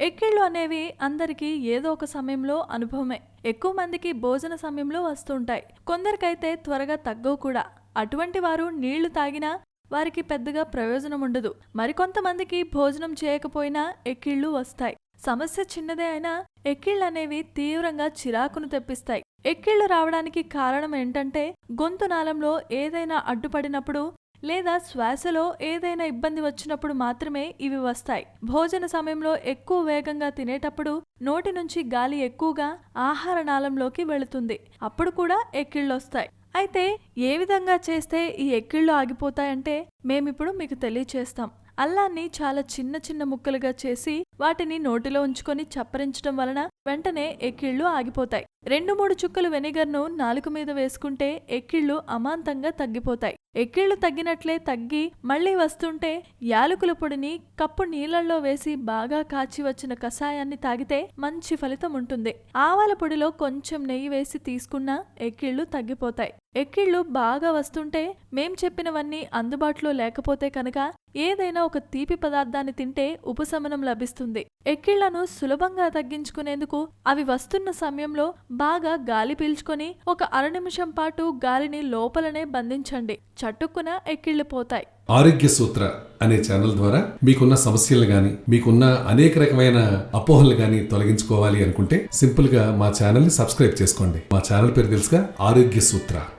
ఎక్కిళ్ళు అనేవి అందరికీ ఏదో ఒక సమయంలో అనుభవమే. ఎక్కువ మందికి భోజన సమయంలో వస్తుంటాయి. కొందరికైతే త్వరగా తగ్గవు కూడా. అటువంటి వారు నీళ్ళు తాగినా వారికి పెద్దగా ప్రయోజనం ఉండదు. మరికొంతమందికి భోజనం చేయకపోయినా ఎక్కిళ్ళు వస్తాయి. సమస్య చిన్నదే అయినా ఎక్కిళ్ళు అనేవి తీవ్రంగా చిరాకును తెప్పిస్తాయి. ఎక్కిళ్ళు రావడానికి కారణం ఏంటంటే గొంతు నాళంలో ఏదైనా అడ్డుపడినప్పుడు లేదా శ్వాసలో ఏదైనా ఇబ్బంది వచ్చినప్పుడు మాత్రమే ఇవి వస్తాయి. భోజన సమయంలో ఎక్కువ వేగంగా తినేటప్పుడు నోటి నుంచి గాలి ఎక్కువగా ఆహార నాళంలోకి వెళుతుంది. అప్పుడు కూడా ఎక్కిళ్ళొస్తాయి అయితే ఏ విధంగా చేస్తే ఈ ఎక్కిళ్ళు ఆగిపోతాయంటే మేమిప్పుడు మీకు తెలియచేస్తాం. అల్లాన్ని చాలా చిన్న చిన్న ముక్కలుగా చేసి వాటిని నోటిలో ఉంచుకొని చప్పరించడం వలన వెంటనే ఎక్కిళ్ళు ఆగిపోతాయి. రెండు మూడు చుక్కలు వెనిగర్ను నాలుక మీద వేసుకుంటే ఎక్కిళ్ళు అమాంతంగా తగ్గిపోతాయి. ఎక్కిళ్ళు తగ్గినట్లే తగ్గి మళ్ళీ వస్తుంటే యాలకుల పొడిని కప్పు నీళ్ళలో వేసి బాగా కాచి వచ్చిన కషాయాన్ని తాగితే మంచి ఫలితం ఉంటుంది. ఆవాల పొడిలో కొంచెం నెయ్యి వేసి తీసుకున్నా ఎక్కిళ్ళు తగ్గిపోతాయి. ఎక్కిళ్ళు బాగా వస్తుంటే మేం చెప్పినవన్నీ అందుబాటులో లేకపోతే కనుక ఏదైనా ఒక తీపి పదార్థాన్ని తింటే ఉపశమనం లభిస్తుంది. ఎక్కిళ్ళను సులభంగా తగ్గించుకునేందుకు అవి వస్తున్న సమయంలో బాగా గాలి పీల్చుకొని ఒక అర నిమిషం పాటు గాలిని లోపలనే బంధించండి. చట్టుక్కున ఎక్కిళ్ళిపోతాయి. ఆరోగ్య సూత్ర అనే ఛానల్ ద్వారా మీకున్న సమస్యలు గాని మీకున్న అనేక రకమైన అపోహలు గాని తొలగించుకోవాలి అనుకుంటే సింపుల్గా మా ఛానల్ని సబ్స్క్రైబ్ చేసుకోండి. మా ఛానల్ పేరు తెలుసుగా ఆరోగ్య సూత్ర.